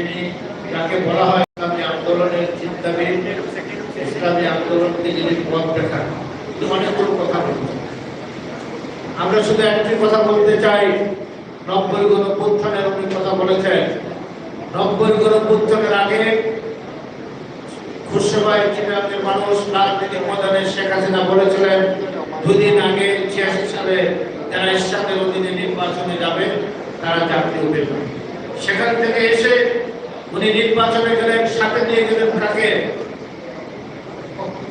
যিনি যাকে বলা হয় ইসলামী আন্দোলনের চিন্তাবিদ, ইসলামী আন্দোলনকে যিনি পথ দেখান অনেকগুলো কথা বলছেন আমরা শুধু একটি কথা বলতে চাই, নব্বই গণপুত্থানের উনি কথা বলেছেন। নব্বই গণপুত্থানের আগে খুশবাই চিটাঙ্গের মানুষ রাজনীতি ময়দানে শেখ হাসিনা বলেছিলেন, দুদিন আগে ছিয়াশি সালে যারা ইসলামের অধীনে নির্বাচনে যাবে, তারা চাকরি উঠে সেখান থেকে এসে উনি নির্বাচনে গেলেন সাথে নিয়ে গেলেন তাকে।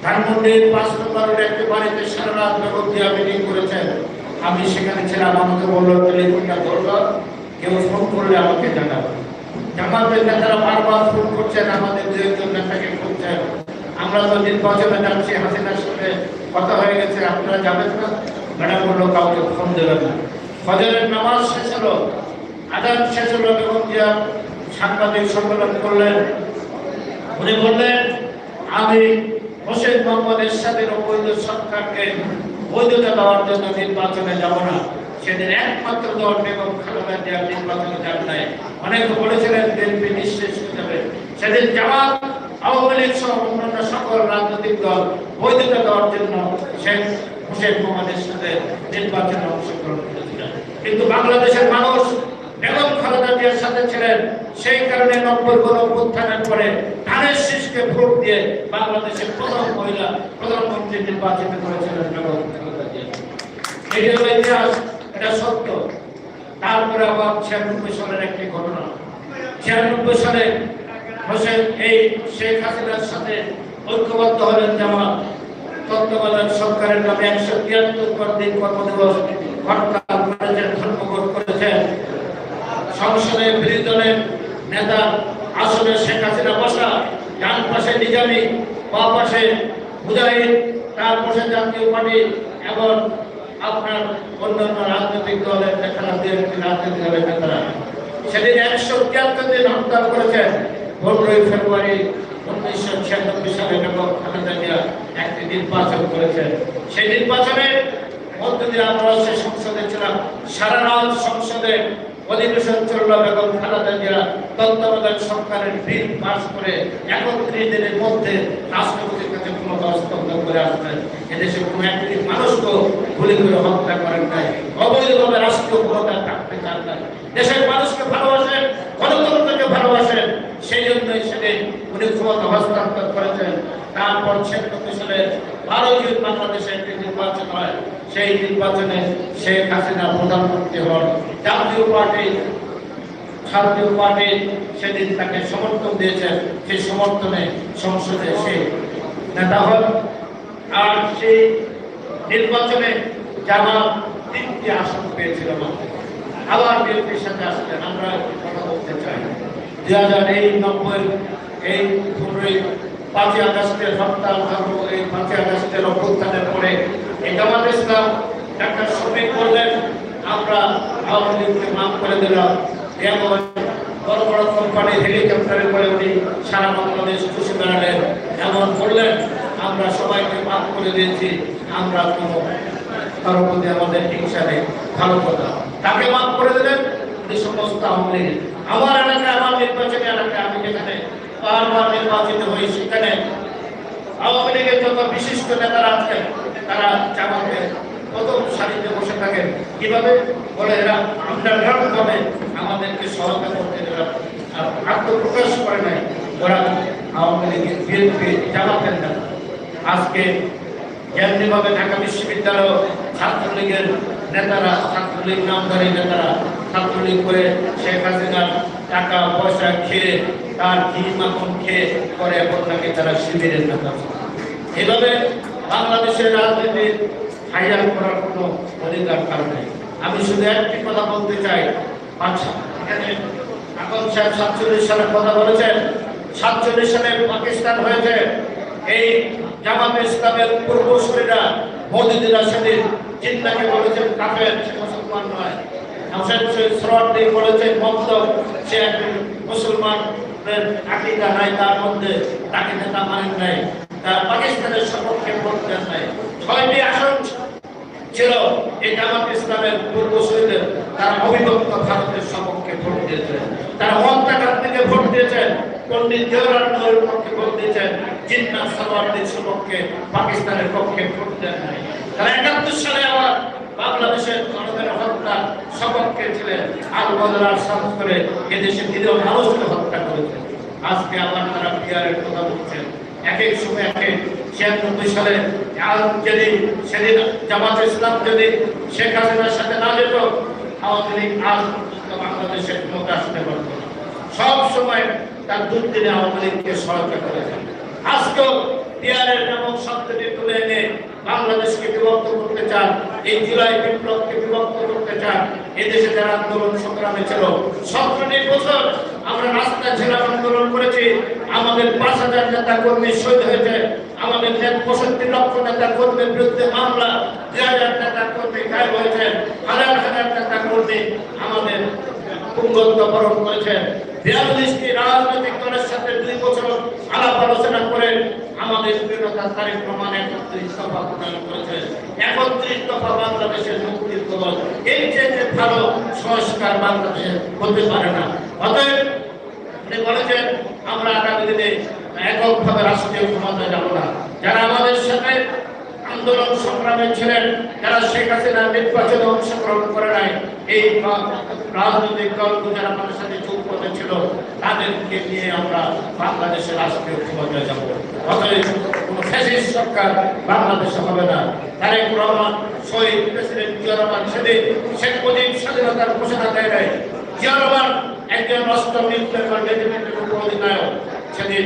ধানমন্ডির পাঁচ নম্বর একটি বাড়িতে সারা রাত বেগম দিয়া করেছেন? আমি সেখানে ছিলাম, আমাকে বলল, টেলিফোনটা ধরলো, কেউ ফোন করলে আমাকে জানাব। জামাতের নেতারা বারবার ফোন করছেন, আমাদের দু একজন নেতাকে করছেন আমরা তো নির্বাচনে যাচ্ছি, হাসিনার সাথে কথা হয়ে গেছে, আপনারা যাবেন না? ম্যাডাম বলল, কাউকে ফোন দেবেন না। ফজরের নামাজ শেষ হলো আদান শেষ হলো, বেগম জিয়া সাংবাদিক সম্মেলন করলেন। উনি বললেন, আমি হোসেন মোহাম্মদ এরশাদের অবৈধ সরকারকে বৈধতা দেওয়ার জন্য নির্বাচনে যাব না। সেদিন একমাত্র দল বেগম খালেদা জিয়া নির্বাচনে যান নাই। অনেকে বলেছিলেন বিএনপি নিঃশেষ হয়ে যাবে। সেদিন জামাত, আওয়ামী লীগ সহ অন্যান্য সকল রাজনৈতিক দল বৈধতা দেওয়ার জন্য শেখ হোসেন মোহাম্মদ এরশাদের নির্বাচনে অংশগ্রহণ করেছিলেন। কিন্তু বাংলাদেশের মানুষ বেগম খালেদা জিয়ার সাথে ছিলেন, সেই কারণে নব্বই গণ অভ্যুত্থানের পরে ধানের শীষকে ভোট দিয়ে বাংলাদেশের প্রথম মহিলা, প্রধানমন্ত্রী নির্বাচিত করেছিলেন খালেদা জিয়া। এটি হলো ইতিহাস, এটা সত্য। তারপরে আবার ছিয়ানব্বই সালের একটি ঘটনা। ছিয়ানব্বই সালে হোসেন, এই শেখ হাসিনার সাথে ঐক্যবদ্ধ হলেন জামাত। তত্ত্বাবধায়ক সরকারের নামে একশো তিয়াত্তর দিন কর্মদিবস করেছেন ধর্মঘট করেছেন সংসদে বিরোধী দলের নেতা আসলে শেখ হাসিনা বসা ডান পাশে নিজামী, বা পাশে মুজাহিদ, তার পাশে জাতীয় পার্টি এবং আপনার অন্যান্য রাজনৈতিক দলের নেতারা বিএনপি রাজনৈতিক দলের নেতারা। সেদিন একশো তিয়াত্তর দিন হরতাল করেছেন পনেরোই ফেব্রুয়ারি উনিশশো ছিয়ানব্বই সালে বেগম খালেদা জিয়া একটি নির্বাচন করেছেন। সেই নির্বাচনের মধ্য দিয়ে আমরা সংসদে ছিলাম। সারা রাত সংসদে অধিবেশন চলল বেগম খালেদা জিয়া তত্ত্বাবধায়ক সরকারের বিল পাস করে একত্রিশ দিনের মধ্যে রাষ্ট্রপতির কাছে ক্ষমতা হস্তান্তর করে আসবেন এদেশে কোনো একটি মানুষকেও গুলি করে হত্যা করেন নাই। অবৈধভাবে রাষ্ট্রীয় ক্ষমতা থাকতে চান নাই দেশের মানুষকে ভালোবাসেন গণতন্ত্রকে ভালোবাসেন সেই জন্যই সেদিন উনি ক্ষমতা হস্তান্তর করেছেন তারপর ছেষট্টি সালের বারো জুন বাংলাদেশে একটি নির্বাচন হয় সেই নির্বাচনে শেখ হাসিনা প্রধানমন্ত্রী হন জাতীয় পার্টি জাতীয় পার্টি সেদিন তাকে সমর্থন দিয়েছেন। সেই সমর্থনে সংসদে সে নেতা হন। আর সেই নির্বাচনে জামা তিনটি আসন পেয়েছিল আবার বিএনপির সাথে আসলেন আমরা কথা বলতে চাই। দুই হাজার এই নব্বই, এই পনেরোই, পাঁচই আগস্টের হরতাল এই পাঁচই আগস্টের অভ্যুত্থানের পরে এই জামাত ইসলাম, ডাক্তার শফিক বললেন, আমরা আওয়ামী লীগকে মাফ করে দিলাম। এমন বড় বড় কোম্পানি হেলিকপ্টারে করে উনি সারা বাংলাদেশ খুশি বেড়ালেন এমন বললেন আমরা সবাইকে মাফ করে দিয়েছি, আমরা কোনো কারোর প্রতি আমাদের হিংসা নেই, ভালো কথা। তাকে মাফ করে দিলেন উনি সমস্ত লীগের আমার এলাকায়, আমার নির্বাচনী এলাকায় আমি যেখানে বারবার নির্বাচিত হই, সেখানে আওয়ামী লীগের যত বিশিষ্ট নেতারা আছেন, তারা জামাতে প্রথম সারিতে বসে থাকেন? কীভাবে বলে এরা আন্ডারগ্রাউন্ড ভাবে আমাদেরকে সহায়তা করতে এরা আত্মপ্রকাশ করে নাই? ওরা আওয়ামী লীগের বিএনপি জামাতের নেতা। আজকে যেমনিভাবে ঢাকা বিশ্ববিদ্যালয় ছাত্রলীগের নেতারা, ছাত্রলীগ নামধারী নেতারা ছাত্রলীগ করে শেখ হাসিনার টাকা, পয়সা খেয়ে তার ঘি মাখন খেয়ে করে এখন নাকি তারা শিবিরের নেতা। এভাবে বাংলাদেশের রাজনীতির হাইয়ার করার কোনো অধিকার কারণ নেই। আমি শুধু একটি কথা বলতে চাই। এখানে সাহেব সাতচল্লিশ সালের কথা বলেছেন। সাতচল্লিশ সালে পাকিস্তান হয়েছে। এই জামাত ইসলামের পূর্বসূরীরা মোদীরা সেদিন বলেছেন কাফের মুসলমান নয়। বলেছেন সে আকিদা নাই, তার মধ্যে তাকে নেতা মানেন নাই। তার পাকিস্তানের সপক্ষে ভোট দেন নাই। ছয়টি আসন ছিল এই জামাত ইসলামের পূর্বসূরীদের তারা অবিভক্ত ভারতের সপক্ষে ভোট দিয়েছে তারা মমতা থেকে ভোট দিয়েছে পণ্ডিত জওহরলাল নেহরুর পক্ষে ভোট দিয়েছেন, জিন্নাত সালাউদ্দিন সপক্ষে পাকিস্তানের পক্ষে ভোট দেন নাই। তারা একাত্তর সালে আবার বাংলাদেশের জনগণের হত্যা সপক্ষে ছিলেন আল বদলার সাহস করে এদেশে দ্বিতীয় মানুষকে হত্যা করেছেন। আজকে আবার তারা বিহারের কথা বলছেন। এক এক সময় এক এক ছিয়ানব্বই সালে যদি সেদিন জামাত ইসলাম যদি শেখ হাসিনার সাথে না যেত, আওয়ামী লীগ আজ পর্যন্ত বাংলাদেশের ক্ষমতা আসতে পারত সব সময় তার দুর্দিনে আওয়ামী লীগকে সহায়তা করেছেন আজকেও নামক শব্দটি তুলে এনে বাংলাদেশকে বিভক্ত করতে চান, এই জুলাই বিপ্লবকে বিভক্ত করতে চান এদেশে যারা আন্দোলন সংগ্রামে ছিল সতেরোটি বছর আমরা ছিলাম আন্দোলন করেছি, আমাদের পাঁচ হাজার নেতা কর্মী শহীদ হয়েছে আমাদের যে পঁয়ষট্টি লক্ষ নেতা কর্মীর বিরুদ্ধে মামলা দুই হাজার টাকা কর্মী গায়েব হয়েছে হাজার হাজার নেতা কর্মী আমাদের বরণ করেছেন। রাজনৈতিক দুই বছর আলোচনা করে আমাদের প্রদান দফা এই যে সংস্কার হতে পারে না। অতএব আমরা আগামী দিনে এককভাবে রাষ্ট্রীয় ক্ষমতায় যাব না। যারা আমাদের সাথে আন্দোলন সংগ্রামে ছিলেন, যারা শেখ হাসিনা নির্বাচনে অংশগ্রহণ করে নাই, এই রাজনৈতিক দলগুলো যারা আমাদের সাথে করে ছিল, তাদেরকে নিয়ে আমরা বাংলাদেশের রাষ্ট্রীয় ক্ষমতায় যাব। কোনো সরকার বাংলাদেশে হবে না। তারেক রহমান, শহীদ প্রেসিডেন্ট জিয়া রহমান সেদিন শেখ মুজিব স্বাধীনতার ঘোষণা দেয় নাই। জিয়া রহমান একজন অষ্টম রেজিমেন্টের সেদিন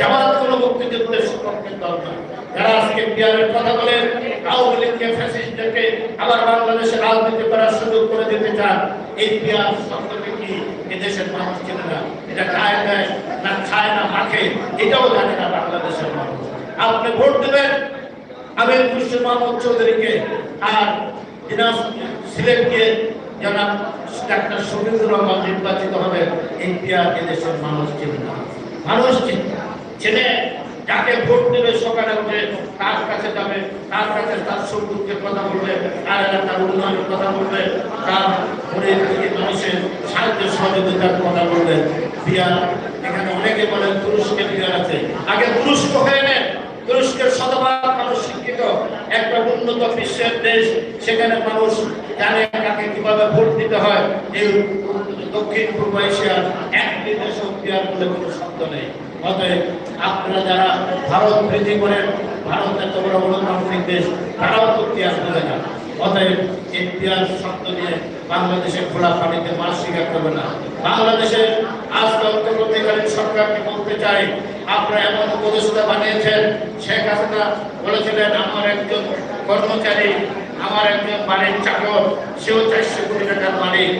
জামাত কোনো দল নয়। যারা আজকে বিহারের কথা বলেন, আওয়ামী লীগকে, ফ্যাসিস্টদেরকে আবার বাংলাদেশে রাজনীতি করার সুযোগ করে দিতে চান, এই বিহার শব্দটি কি এদেশের মানুষ চেনে না? এটা খায় না খায় না, মাখে, এটাও জানে না বাংলাদেশের মানুষ। আপনি ভোট দেবেন আমির খুরশিদ মাহমুদ চৌধুরীকে আর দিনাজ সিলেটকে জনাব ডাক্তার নির্বাচিত হবে এই বিহার এদেশের মানুষ চেনে না। মানুষ চেনে চেনে যাকে ভোট দেবে সকালে উঠে তার কাছে যাবে, তার কাছে তার দুঃখের কথা বলবে, তার এলাকার উন্নয়নের কথা বলবে, তার গরিব দুঃখী মানুষের সাহায্য সহযোগিতার কথা বলবে। বিয়ার এখানে অনেকে বলেন তুরস্কের বিয়ার আছে। আগে তুরস্ক হয়ে নেন। তুরস্কের শতভাগ মানুষ শিক্ষিত। একটা উন্নত বিশ্বের দেশ, সেখানে মানুষ জানে কাকে কীভাবে ভোট দিতে হয়। এই দক্ষিণ পূর্ব এশিয়ার একটি দেশ বিয়ার বলে কোনো শব্দ নেই। অতএব আপনারা যারা ভারত প্রীতি করেন, ভারত এত বড় গণতান্ত্রিক দেশ, তারাও তো ইতিহাস বোঝে না অতএব ইতিহাস শব্দ নিয়ে বাংলাদেশের খোলা পানিতে মাছ শিকার করবে না। বাংলাদেশের আজকে অন্তর্বর্তীকালীন সরকারকে বলতে চাই, আপনারা এমন উপদেষ্টা বানিয়েছেন, শেখ হাসিনা বলেছিলেন, আমার একজন কর্মচারী, আমার একজন বাড়ির চাকর সেও চারশো কোটি টাকার মালিক।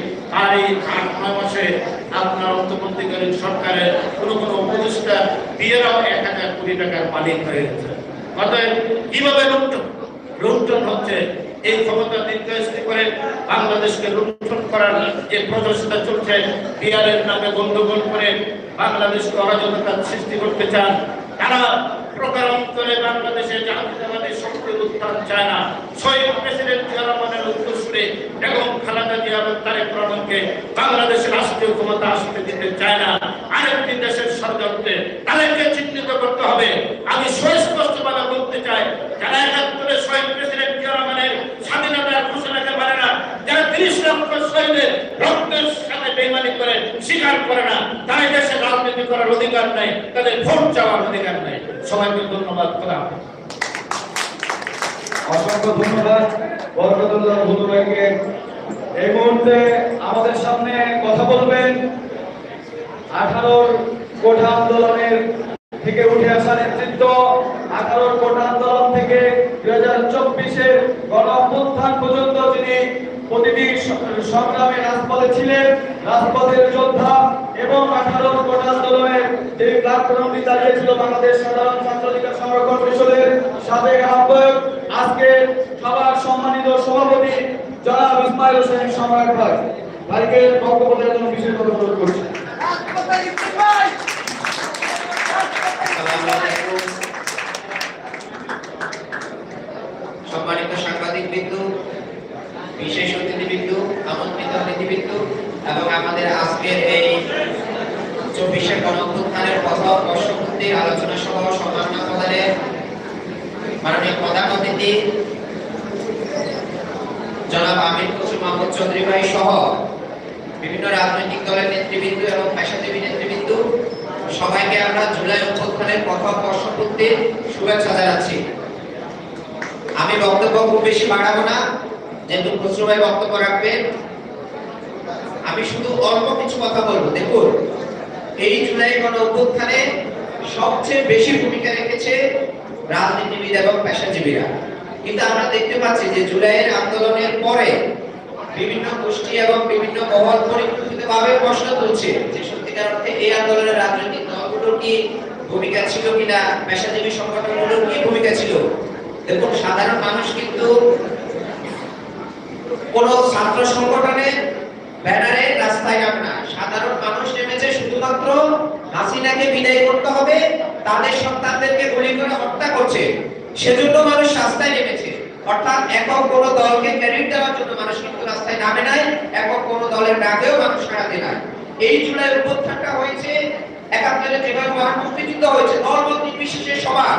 অতএব কীভাবে লুণ্ঠন? লুণ্ঠন হচ্ছে এই ক্ষমতা নির্দেশ করে বাংলাদেশকে লুণ্ঠন করার যে প্রচেষ্টা চলছে, বিহারের নামে গন্ডগোল করে বাংলাদেশকে অরাজকতার সৃষ্টি করতে চান তারা প্রকারান্তরে বাংলাদেশে জাতীয়তাবাদী শক্তির উত্থান চায় না। শহীদ প্রেসিডেন্ট জিয়া উত্তরসূরে এবং খালেদা জিয়া তারেক রহমানকে বাংলাদেশের রাষ্ট্রীয় ক্ষমতা আসতে দিতে চায় না। আরেকটি দেশের ষড়যন্ত্রে তাদেরকে চিহ্নিত করতে হবে। আমি সুস্পষ্টভাবে বলতে চাই, যারা একাত্তরে শহীদ প্রেসিডেন্ট জিয়া স্বাধীনতার ঘোষণাকে পারে না, যারা তিরিশ লক্ষ শহীদের রক্তের সাথে বেইমানি করে, স্বীকার করে না তারা দেশে রাজনীতি করার অধিকার নাই, তাদের ভোট চাওয়ার অধিকার নাই। সবাইকে ধন্যবাদ করা অসংখ্য ধন্যবাদ, বরকতুল্লাহ এই মুহূর্তে আমাদের সামনে কথা বলবেন আঠারোর কোঠা আন্দোলনের থেকে উঠে আসা নেতৃত্ব। আঠারোর কোঠা আন্দোলন থেকে দুই হাজার চব্বিশের গণ পর্যন্ত যিনি প্রতিটি স- সংগ্রামে রাজপথে ছিলেন রাজপথের যোদ্ধা এবং আঠারো কোটা আন্দোলনের যে প্ল্যাটফর্মটি চালিয়েছিল বাংলাদেশ সাধারণ ছাত্র অধিকার সংরক্ষণ পরিষদের সাবেক আহ্বায়ক, আজকে সবার সম্মানিত সভাপতি জনাব ইসমাইল হোসেন সম্রাট ভাই। ভাইকে বক্তব্য জন্য বিশেষভাবে অনুরোধ করছি আসসালামু আলাইকুম। সম্মানিত সাংবাদিক বিন্দু বিশেষ অতিথিবৃন্দু আমন্ত্রিত অতিথিবৃন্দ এবং আমাদের আজকের এই চব্বিশে গণঅভ্যুত্থানের প্রথম বর্ষপূর্তির আলোচনা সহ সম্মাননা প্রদানের মাননীয় প্রধান অতিথি, জনাব আমির কুসুম মাহমুদ চৌধুরী ভাই সহ বিভিন্ন রাজনৈতিক দলের নেতৃবৃন্দ এবং পেশাজীবী নেতৃবৃন্দ, সবাইকে আমরা জুলাই অভ্যুত্থানের প্রথম বর্ষপূর্তির শুভেচ্ছা জানাচ্ছি। আমি বক্তব্য খুব বেশি বাড়াবো না, যেহেতু খসরু ভাই বক্তব্য রাখবেন আমি শুধু অল্প কিছু কথা বলব। দেখুন, এই জুলাই গণ অভ্যুত্থানে সবচেয়ে বেশি ভূমিকা রেখেছে রাজনীতিবিদ এবং পেশাজীবীরা। কিন্তু আমরা দেখতে পাচ্ছি যে জুলাইয়ের আন্দোলনের পরে বিভিন্ন গোষ্ঠী এবং বিভিন্ন মহল পরিকল্পিতভাবে প্রশ্ন তুলছে যে সত্যিকার অর্থে এই আন্দোলনের রাজনৈতিক দলগুলোর কি ভূমিকা ছিল কিনা, পেশাজীবী সংগঠনগুলোর কি ভূমিকা ছিল? দেখুন, সাধারণ মানুষ কিন্তু কোন ছাত্র সংগঠনে, ব্যানারে রাস্তায় নামে না। সাধারণ মানুষ নেমেছে শুধুমাত্র হাসিনাকে বিদায় করতে হবে, তাদের সন্তানদেরকে গুলি করে হত্যা করছে। সেজন্য মানুষ রাস্তায় নেমেছে। অর্থাৎ একক কোন দলকে ক্রেডিট দেওয়ার জন্য মানুষ কিন্তু রাস্তায় নামে নাই, একক কোন দলের ডাকেও মানুষ সাড়া দেয় নাই। এই জুলাই অভ্যুত্থানটা হয়েছে, একাত্তরে যেভাবে মহান মুক্তিযুদ্ধ হয়েছে দলমত নির্বিশেষে সবার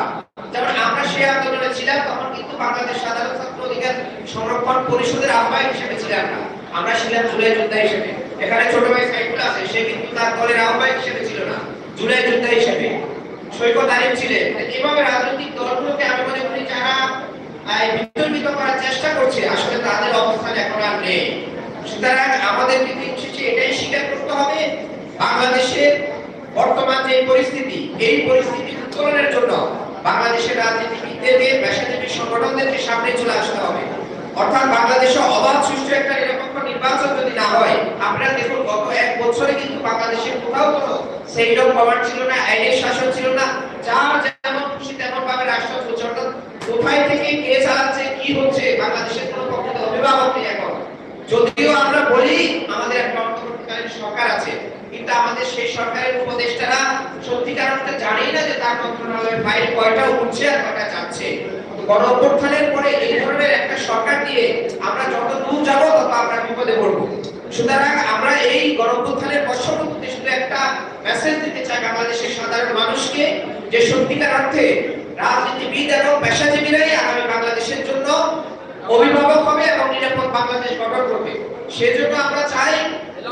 যেমন আমরা সেই আন্দোলনে ছিলাম, তখন কিন্তু বাংলাদেশ সাধারণ ছাত্র অধিকার সংরক্ষণ পরিষদের আহ্বায়ক হিসেবে ছিলাম না। আমরা ছিলাম জুলাই যোদ্ধা হিসেবে। এখানে ছোট ভাই সাইফুল আছে, সে কিন্তু তার দলের আহ্বায়ক হিসেবে ছিল না, জুলাই যোদ্ধা হিসেবে। সৈকত আলিম ছিলেন। এভাবে রাজনৈতিক দলগুলোকে আমি বিতর্কিত করার চেষ্টা করছে। আসলে তাদের অবস্থান এখন আর নেই। সুতরাং আমাদের দিন এটাই স্বীকার করতে হবে। বাংলাদেশের বর্তমান যে পরিস্থিতি, এই পরিস্থিতি উত্তরণের জন্য বাংলাদেশের রাজনীতিবিদদেরকে পেশাজীবী সংগঠনদেরকে সামনে চলে আসতে হবে। অর্থাৎ বাংলাদেশে অবাধ সুষ্ঠু একটা নিরপেক্ষ নির্বাচন যদি না হয়, আপনারা দেখুন, গত এক বছরে কিন্তু বাংলাদেশে কোথাও কোনো সেই রকম পাওয়ার ছিল না, আইনের শাসন ছিল না। যার যেমন খুশি তেমন ভাবে রাষ্ট্র অর্থাৎ কোথায় থেকে কে চালাচ্ছে, কি হচ্ছে, বাংলাদেশের কোনো পক্ষে অভিভাবক নেই এখন। যদিও আমরা বলি, আমাদের একটা অন্তর্বর্তীকালীন সরকার আছে, কিন্তু আমাদের সেই সরকারের উপদেষ্টারা সত্যিকার অর্থে জানেই না যে তার মন্ত্রণালয়ের ফাইল কয়টা উঠছে আর কয়টা যাচ্ছে। গণ অভ্যুত্থানের পরে এই ধরনের একটা সরকার দিয়ে আমরা যত দূর যাব, তত আমরা বিপদে পড়ব। সুতরাং আমরা এই গণ অভ্যুত্থানের বর্ষপূর্তিতে শুধু একটা মেসেজ দিতে চাই বাংলাদেশের সাধারণ মানুষকে, যে সত্যিকার অর্থে রাজনীতিবিদ এবং পেশাজীবীরাই আগামী বাংলাদেশের জন্য অভিভাবক হবে এবং নিরাপদ বাংলাদেশ গঠন করবে। সেজন্য আমরা চাই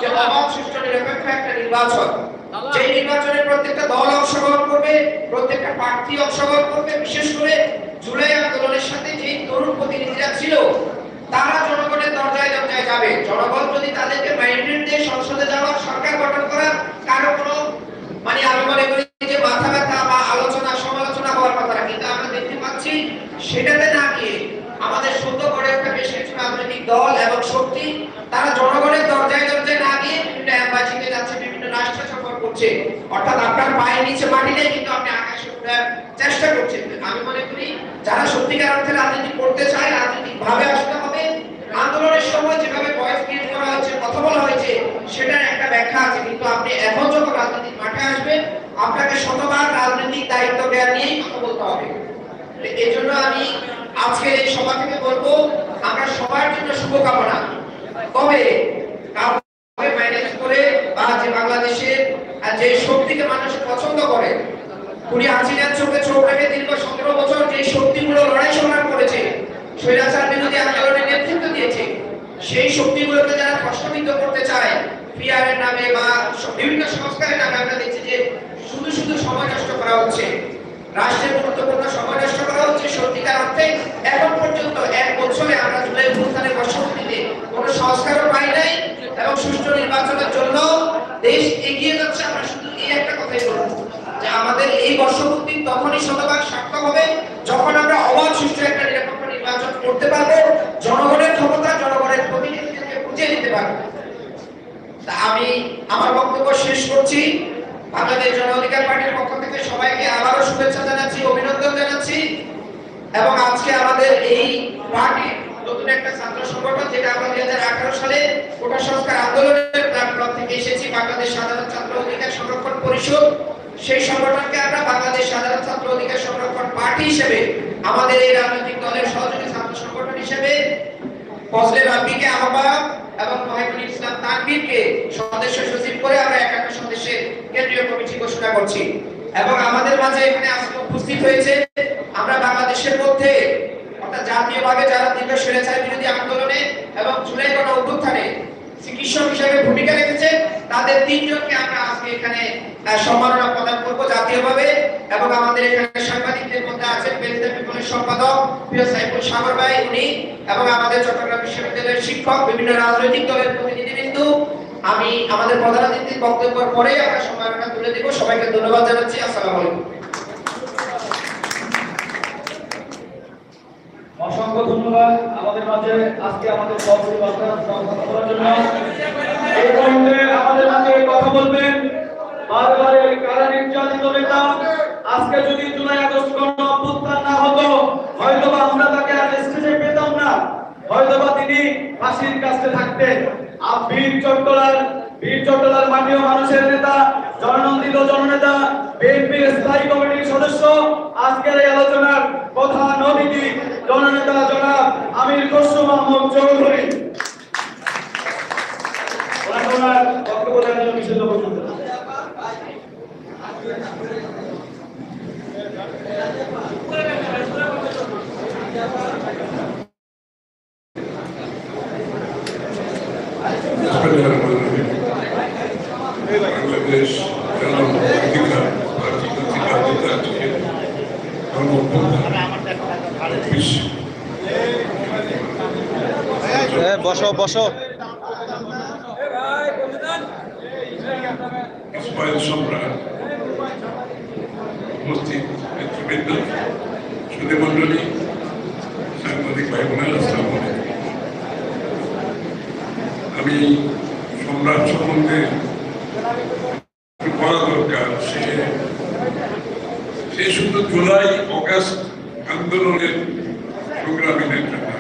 যে অবাধ, সুষ্ঠু, নিরপেক্ষ একটা নির্বাচন। যে নির্বাচনে প্রত্যেকটা দল অংশগ্রহণ করবে, প্রত্যেকটা প্রার্থী অংশগ্রহণ করবে, বিশেষ করে জুলাই আন্দোলনের সাথে যে তরুণ প্রতিনিধিরা ছিল, তারা জনগণের দরজায় দরজায় যাবে। জনগণ যদি তাদেরকে ম্যান্ডেট দিয়ে সংসদে যাওয়ার সরকার গঠন করার কারও কোনো মানে আমি মনে করি যে মাথা ব্যথা বা আলোচনা, সমালোচনা চেষ্টা করছেন। আমি মনে করি, যারা সত্যিকার অর্থে রাজনীতি চায় রাজনৈতিক ভাবে আসতে হবে। আন্দোলনের সময় যেভাবে ভয়েস ক্রিয়েট করা হয়েছে, কথা বলা হয়েছে, সেটার একটা ব্যাখ্যা আছে। কিন্তু আপনি এখন যখন রাজনৈতিক মাঠে আসবেন আপনাকে শতবার রাজনৈতিক দায়িত্ব জ্ঞান নিয়েই কথা বলতে হবে। এই জন্য আমি আজকে এই সভা থেকে বলব, আমরা সবার জন্য শুভকামনা। তবে ম্যানেজ করে বা যে বাংলাদেশের যে শক্তিকে মানুষ পছন্দ করে উনি হাসিনার চোখে চোখ রেখে দীর্ঘ সতেরো বছর যে শক্তিগুলো লড়াই সংগ্রাম করেছে, স্বৈরাচার বিরোধী আন্দোলনের নেতৃত্ব দিয়েছে, সেই শক্তিগুলোকে যারা প্রশ্নবিদ্ধ করতে চায় পিআরের নামে বা বিভিন্ন সংস্কারের নামে আমরা দেখছি যে শুধু শুধু সময় নষ্ট করা হচ্ছে। রাষ্ট্রের গুরুত্বপূর্ণ সময় নষ্ট করা হচ্ছে, সত্যিকার অর্থে এখন পর্যন্ত এক বছরে আমরা জুলাই অভ্যুত্থানের বর্ষপূর্তিতে কোনো সংস্কারও পাই নাই এবং সুষ্ঠু নির্বাচনের জন্য দেশ এগিয়ে যাচ্ছে। আমরা শুধু এই একটা কথাই বলব যে আমাদের এই বর্ষপূর্তি তখনই শতভাগ সার্থক হবে যখন আমরা অবাধ সুষ্ঠু একটা নিরপেক্ষ নির্বাচন করতে পারব। জনগণের ক্ষমতা, জনগণের প্রতিনিধিদেরকে বুঝিয়ে দিতে পারব। আমি আমার বক্তব্য শেষ করছি। বাংলাদেশ জন অধিকার পার্টির পক্ষ থেকে সবাইকে আবারও শুভেচ্ছা জানাচ্ছি, অভিনন্দন জানাচ্ছি। এবং আজকে আমাদের এই পার্টি নতুন একটা ছাত্র সংগঠন, যেটা আমরা দুই হাজার আঠারো সালে কোটা সংস্কার আন্দোলনের প্ল্যাটফর্ম থেকে এসেছি, বাংলাদেশ সাধারণ ছাত্র অধিকার সংরক্ষণ পরিষদ। সেই সংগঠনকে আমরা বাংলাদেশ সাধারণ ছাত্র অধিকার সংরক্ষণ পার্টি হিসেবে, আমাদের এই রাজনৈতিক দলের সহযোগী ছাত্র সংগঠন হিসেবে, ফজলে রাব্বিকে আহ্বায়ক এবং মহিবুল ইসলাম তানভীরকে সদস্য সচিব করে আমরা একান্ন সদস্যের কেন্দ্রীয় কমিটি ঘোষণা করছি। এবং আমাদের মাঝে এখানে আজকে উপস্থিত হয়েছে আমরা বাংলাদেশের মধ্যে, অর্থাৎ জাতীয়ভাবে যারা দীর্ঘ স্বেচ্ছায় বিরোধী আন্দোলনে এবং জুলাই গণ অভ্যুত্থানে চিকিৎসক হিসেবে ভূমিকা রেখেছে, তাদের তিনজনকে আমরা আজকে এখানে সম্মাননা প্রদান করব জাতীয়ভাবে এবং আমাদের এখানে সাংবাদিকদের মধ্যে আছেন বেলদা পিপলের সম্পাদক প্রিয় সাইফুল সাগর ভাই, উনি এবং আমাদের চট্টগ্রাম বিশ্ববিদ্যালয়ের শিক্ষক, বিভিন্ন রাজনৈতিক দলের প্রতিনিধিবৃন্দ। আমি আমাদের প্রধান অতিথির বক্তব্যের পরে আমরা সম্মাননা তুলে দেব। সবাইকে ধন্যবাদ জানাচ্ছি। আসসালামু আলাইকুম। অসংখ্য ধন্যবাদ আমাদের মাঝে। আজকে আমাদের সভাপতি বার্তা কথা বলার জন্য এই মুহূর্তে আমাদের মাঝে কথা বলবেন বারবারের কারা নির্যাতিত নেতা আজকে যদি জুলাই আগস্ট কোন অভ্যুত্থান না হতো হয়তোবা আমরা তাকে আজ স্টেজে পেতাম না হয়তোবা তিনি ফাঁসির কাছে থাকতেন আর বীর চট্টলার বীর মাটিও মানুষের নেতা, জননন্দিত জননেতা বিএনপির স্থায়ী কমিটির সদস্য, আজকের এই আলোচনার কথা নদীটি জননেতা জনাব আমির খসরু মাহমুদ চৌধুরী ওনাকে ওনার বক্তব্য দেওয়ার জন্য বিশেষ পর্যন্ত বাংলাদেশ জন অধিকার পার্টি কর্তৃক আয়োজিত আজকে গণঅভ্যুত্থান বিশ্ব বসো বসো। ইসমাইল সম্রাট উপস্থিত নেতৃবৃন্দ মন্ডলী সাংবাদিক ভাই বোনেরা আসসালামু আলাইকুম। আমি সম্রাট সম্বন্ধে একটু বলা দরকার সে সে শুধু জুলাই অগাস্ট আন্দোলনের সংগ্রামী নেতা না।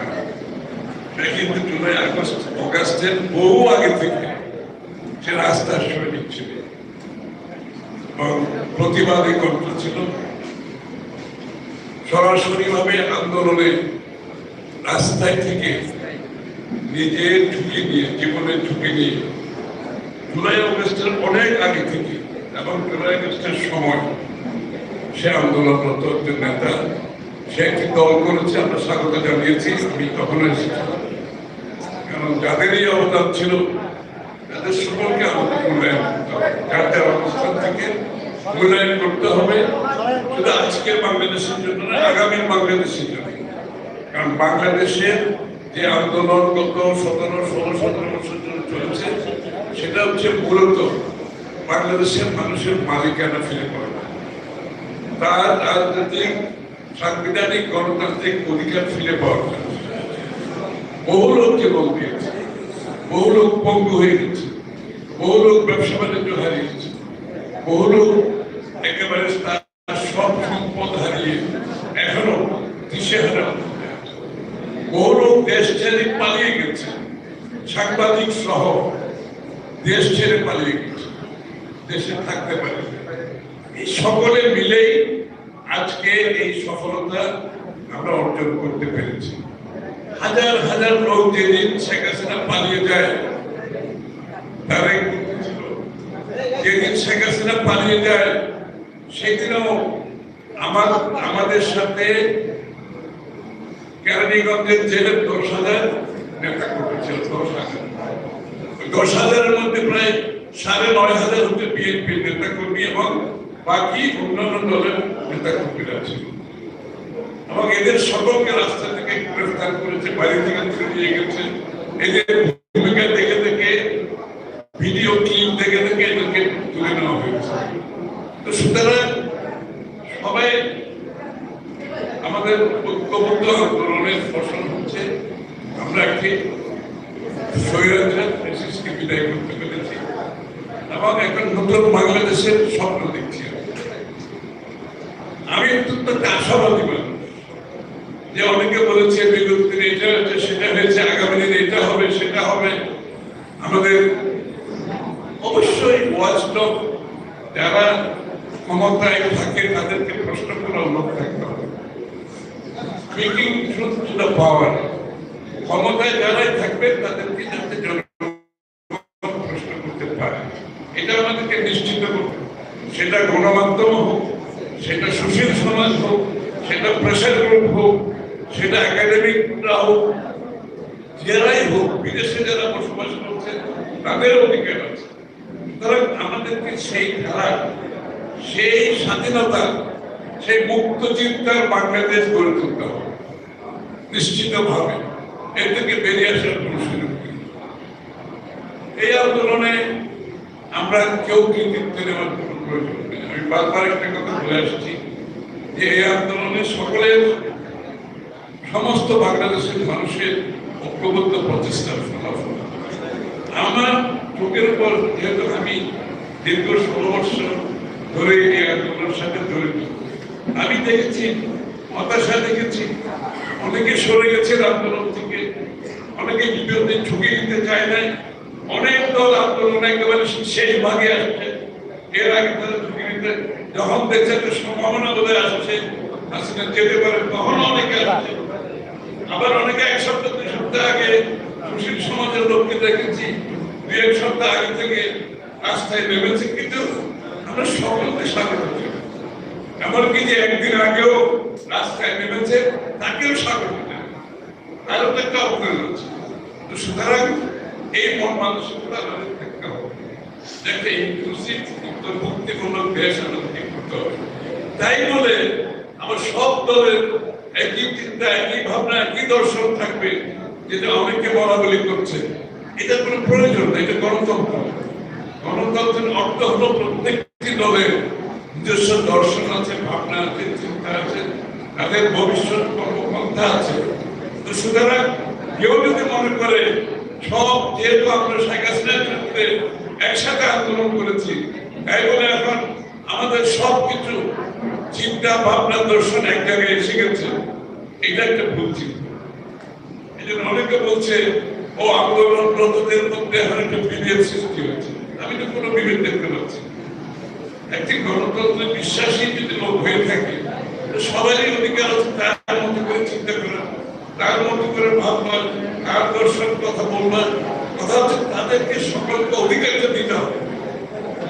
সে কিন্তু জুলাই আগস্ট অগাস্টের বহু আগে থেকে সে রাস্তার সৈনিক ছিল এবং প্রতিবাদী কণ্ঠ ছিল সরাসরি ভাবে আন্দোলনে রাস্তায় থেকে নিজের ঝুঁকি নিয়ে জীবনের ঝুঁকি নিয়ে, জুলাই অগস্টের অনেক আগে থেকে এবং জুলাই অগস্টের সময় সে আন্দোলনরত একজন নেতা, সে একটি দল করেছে, আমরা স্বাগত জানিয়েছি, আমি তখন এসেছি কারণ যাদেরই অবদান ছিল, তাদের সকলকে আমাদের মূল্যায়ন করতে হবে। অবস্থান থেকে মূল্যায়ন করতে হবে। শুধু আজকের বাংলাদেশের জন্য না, আগামী বাংলাদেশের জন্য। কারণ বাংলাদেশের যে আন্দোলন গত সতেরো, ষোলো, সতেরো বছর ধরে চলেছে, সেটা হচ্ছে মূলত বাংলাদেশের মানুষের মালিকানা ফিরে পাওয়া। তার রাজনৈতিক, সাংবিধানিক, গণতান্ত্রিক অধিকার ফিরে পাওয়ার বহু লোক জীবন দিয়েছে, বহু লোক পঙ্গু হয়ে গেছে, বহু লোক ব্যবসা বাণিজ্য হারিয়েছে, বহু লোক একেবারে তার সব সম্পদ হারিয়ে এখনও দিশেহারা বহু ছেড়ে পালিয়ে গেছে। সাংবাদিক সহ দেশ ছেড়ে পালিয়ে গেছে। দেশে থাকতে পারে। এই সকলে মিলেই আজকে এই সফলতা আমরা অর্জন করতে পেরেছি। হাজার হাজার লোক যেদিন শেখ হাসিনা পালিয়ে যায় তার এক বুদ্ধি ছিল। যেদিন শেখ হাসিনা পালিয়ে যায়, সেদিনও আমার আমাদের সাথে কেরানীগঞ্জের দশ হাজার নেতা করেছিল দশ হাজার দশ হাজারের মধ্যে প্রায় সাড়ে নয় হাজার হচ্ছে নেতা কর্মী এবং বাকি অন্যান্য দলের নেতা কর্মীরা ছিল। এবং এদের সকলকে রাস্তা থেকে গ্রেফতার করেছে, বাড়ি থেকে নিয়ে গেছে। এদের ভূমিকা দেখে দেখে, ভিডিও ক্লিপ দেখে দেখে এদেরকে তুলে নেওয়া হয়েছে। তো সুতরাং সবাই আমাদের ঐক্যবদ্ধ আন্দোলনের ফসল হচ্ছে আমরা একটি স্বৈরাচার ফ্যাসিস্টকে বিদায় করতে পেরেছি আমি অত্যন্ত একটা আশাবাদী মানুষ যে অনেকে বলেছে বিগত দিনে এটা হয়েছে সেটা হয়েছে আগামী দিনে এটা হবে সেটা হবে আমাদের অবশ্যই ওয়াচডগ যারা ক্ষমতায় থাকে তাদেরকে প্রশ্ন করার লোক থাকতে হবে speaking truth to the power ক্ষমতায় যারাই থাকবে তাদেরকে যাতে জনগণ প্রশ্ন করতে পারে এটা আমাদেরকে নিশ্চিত করতে হবে। সেটা গণমাধ্যম হোক, সেটা সুশীল সমাজ হোক, সেটা প্রেসার গ্রুপ হোক, সেটা একাডেমিকরা হোক, যারাই হোক, বিদেশে যারা বসবাস করছে, তাদের অধিকার আছে। সুতরাং আমাদেরকে সেই ধারা সেই স্বাধীনতা, সেই মুক্ত চিন্তার বাংলাদেশ গড়ে তুলতে হবে। নিশ্চিতভাবে এর থেকে বেরিয়ে আসার কোনো সুযোগ এই আন্দোলনে আমরা কেউ কৃতিত্ব নেওয়ার আমি বারবার একটা কথা বলে আসছি যে এই আন্দোলনে সকলের সমস্ত বাংলাদেশের মানুষের ঐক্যবদ্ধ প্রচেষ্টার ফলাফল আমার চোখের উপর যেহেতু আমি দীর্ঘ ষোলো বছর ধরে এই আন্দোলনের সাথে জড়িত আমি দেখেছি হতাশা দেখেছি অনেকে সরে গেছে আন্দোলন থেকে অনেকে বিরোধী ঝুঁকি নিতে চায় নাই অনেক দল আন্দোলন একেবারে শেষ ভাগে আসছে এর আগে ঝুঁকি যখন দেখছে যে সম্ভাবনা বোধহয় আসছে হাসিনা যেতে পারে, তখন অনেকে আসছে আবার অনেকে এক সপ্তাহ, দুই সপ্তাহ আগে সুশীল সমাজের লোককে দেখেছি, দুই এক সপ্তাহ আগে থেকে রাস্তায় নেমেছে, কিন্তু আমরা সকলকে স্বাগত এমনকি যে একদিন আগেও রাস্তায় নেমেছে, তাকেও স্বাগত। তারও তো একটা অবদান তো সুতরাং এই মন মানসিকতা যাতে ইনক্লুসিভ মুক্তিমূলক দেশ আমাদেরকে তাই বলে আমার সব দলের একই চিন্তা, একই ভাবনা, একই দর্শন থাকবে, যেটা অনেকে বলা বলি করছে। এটা কোনো প্রয়োজন না, এটা গণতন্ত্র। গণতন্ত্রের অর্থ হলো প্রত্যেকটি দলের নিজস্ব দর্শন আছে, ভাবনা আছে, চিন্তা আছে, তাদের ভবিষ্যৎ কর্মপন্থা আছে। তো সুতরাং কেউ যদি মনে করে, সব যেহেতু আমরা শেখ হাসিনার বিরুদ্ধে একসাথে আন্দোলন করেছি। তাই বলে এখন আমাদের সব কিছু চিন্তা, ভাবনা, দর্শন এক জায়গায় এসে গেছে। এটা একটা ভুল চিন্তা। অনেকে বলছে, ও মধ্যে বিভেদ সৃষ্টি আমি তো কোনো বিভেদ দেখতে পাচ্ছি। একটি গণতন্ত্রে বিশ্বাসী যদি লোক হয়ে থাকে সবারই অধিকার আছে তার মতো করে চিন্তা করার তার মতো করে ভাববার, তার দর্শন কথা বলবার। কথা তাদেরকে সকলকে অধিকারটা দিতে হবে।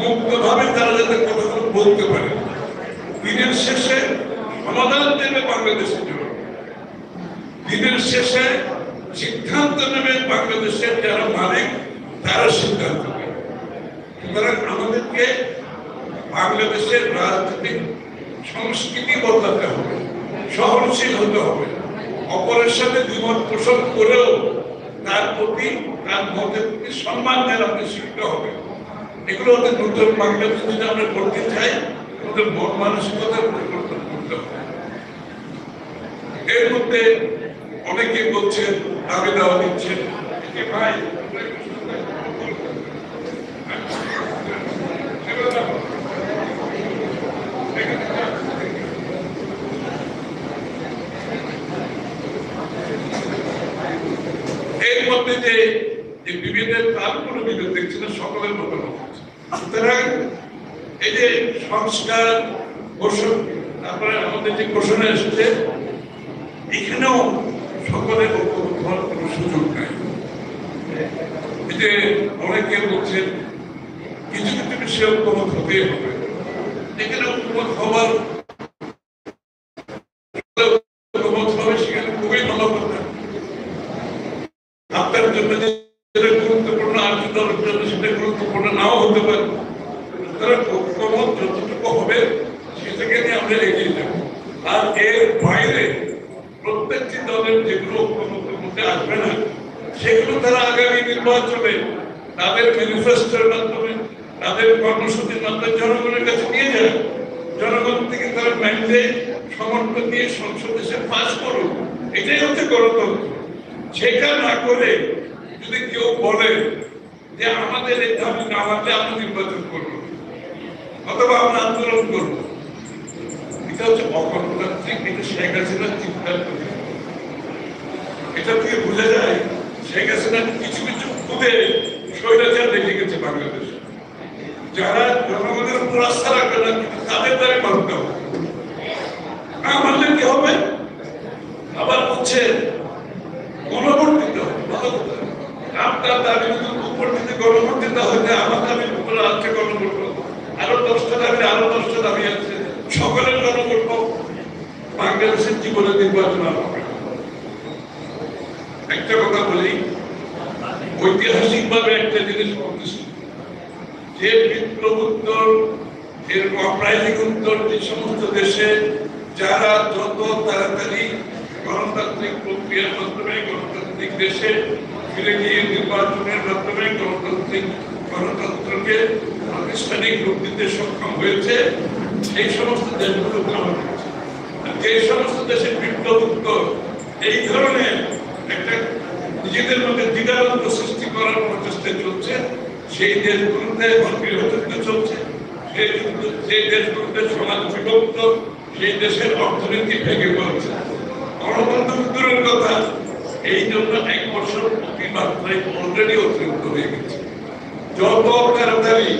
মুক্তভাবে তারা যাতে কথাগুলো বলতে পারে। দিনের শেষে সমাধান দেবে বাংলাদেশের জন্য। দিনের শেষে সিদ্ধান্ত নেবে বাংলাদেশের যারা মালিক, তারা সিদ্ধান্ত নেবে। সুতরাং আমাদেরকে বাংলাদেশের রাজনৈতিক সংস্কৃতি বদলাতে হবে, সহনশীল হতে হবে। অপরের সাথে দ্বিমত পোষণ করেও তার প্রতি তার প্রতি সম্মান জানাতে শিখতে হবে। এগুলো ওদের নতুন বাংলাদেশ যদি আমরা করতে চাই ওদের মন মানসিকতার পরিবর্তন করতে হবে। এর মধ্যে অনেকে বলছেন, দাবি দাওয়া দিচ্ছেন। ভাই? এর মধ্যে যে যে বিভেদের তার কোনো দেখছি না, সকলের মতো হচ্ছে। সুতরাং এই যে সংস্কার ঘোষণ, তারপরে আমাদের যে ঘোষণা এসেছে, এখানেও সকলের ঐক্যবদ্ধ হওয়ার কোনো সুযোগ নাই। এই অনেকে বলছেন, কিছু কিছু বিষয়ে ঐক্যমত হতে হবে। এখানে ঐক্যমত হওয়ার ঐক্যমত হবে সেখানে খুবই ভালো কথা আপনার জন্য যে যেটা গুরুত্বপূর্ণ আর দলের জন্য সেটা গুরুত্বপূর্ণ নাও হতে পারে সুতরাং ঐক্যমত যতটুকু হবে সেটাকে নিয়ে আমরা এগিয়ে যাব আর এর বাইরে প্রত্যেকটি দলের যেগুলো ঐক্যমতের মধ্যে আসবে না সেগুলো তারা আগামী নির্বাচনে তাদের ম্যানিফেস্টোর মাধ্যমে তাদের কর্মসূচির মাধ্যমে জনগণের কাছে নিয়ে যায় জনগণ থেকে তারা ম্যান্ডেট সমর্থন দিয়ে সংসদে সে পাস করুক, এটাই হচ্ছে গণতন্ত্র সেটা না করে যদি কেউ বলে যে আমাদের এই দাবি না মানলে আমরা নির্বাচন করব, অথবা আমরা আন্দোলন করব, এটা হচ্ছে অগণতান্ত্রিক, এটা শেখ হাসিনার চিন্তার। এটা থেকে বোঝা যায়, শেখ হাসিনা কিছু কিছু খুদে স্বৈরাচার রেখে গেছে বাংলাদেশ যারা জনগণের উপর আস্থা রাখবে না কিন্তু তাদের মানতে হবে না মানলে কি হবে আবার হচ্ছে। আপনার দাবি উপর দিতে আমার উপরে। আরও দশটা দাবি, আরও দশটা দাবি আছে সকলের গণভোট। বাংলাদেশের জীবনে নির্বাচন আর। একটা কথা বলি ঐতিহাসিক ভাবে একটা জিনিস বলতেছি। যে বিপ্লব উত্তর এরকম অপ্রাইজিক উত্তর, যে সমস্ত দেশে যারা যত তাড়াতাড়ি গণতান্ত্রিক প্রক্রিয়ার মাধ্যমে, গণতান্ত্রিক দেশে ফিরে গিয়ে নির্বাচনের মাধ্যমে গণতান্ত্রিক গণতন্ত্রকে প্রাতিষ্ঠানিক রূপ দিতে সক্ষম হয়েছে সেই সমস্ত দেশগুলো আর যে সমস্ত দেশের বিপ্লব উত্তর এই ধরনের একটা নিজেদের মধ্যে দ্বিধাদ্বন্দ্ব সৃষ্টি করার প্রচেষ্টা চলছে, সেই দেশগুলোতে গৃহযুদ্ধ চলছে। সেই সেই দেশগুলোতে সমাজ বিভক্ত সেই দেশের অর্থনীতি ভেঙে পড়ছে। গণতন্ত্র দূরের কথা, এই জন্য এক বছর অতিমাত্রায় অলরেডি অতিরিক্ত হয়ে গেছে। যত তাড়াতাড়ি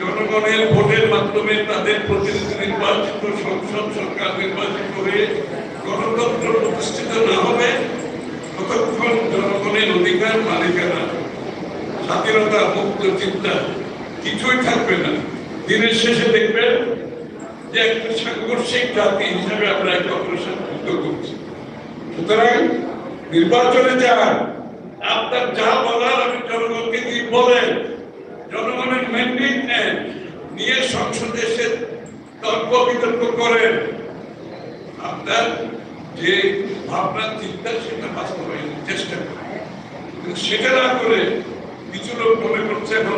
জনগণের ভোটের মাধ্যমে তাদের প্রতিনিধি নির্বাচিত সংসদ সরকার নির্বাচিত হয়ে গণতন্ত্র প্রতিষ্ঠিত না হবে ততক্ষণ জনগণের অধিকার মালিকানা, স্বাধীনতা, মুক্ত চিন্তা কিছুই থাকবে না। দিনের শেষে দেখবেন যে একটা সাংঘর্ষিক জাতি হিসাবে আমরা একটা অপারেশন যুদ্ধ করছি। সুতরাং নির্বাচনে যান, আপনার যা বলার আপনি জনগণকে দিয়ে বলেন। জনগণের ম্যান্ডেট নেন, নিয়ে সংসদে এসে তর্ক বিতর্ক করেন। আপনার যে ভাবনা চিন্তা সেটা বাস্তবায়নের চেষ্টা করে। সেটা না করে কিছু লোক মনে করছে এখন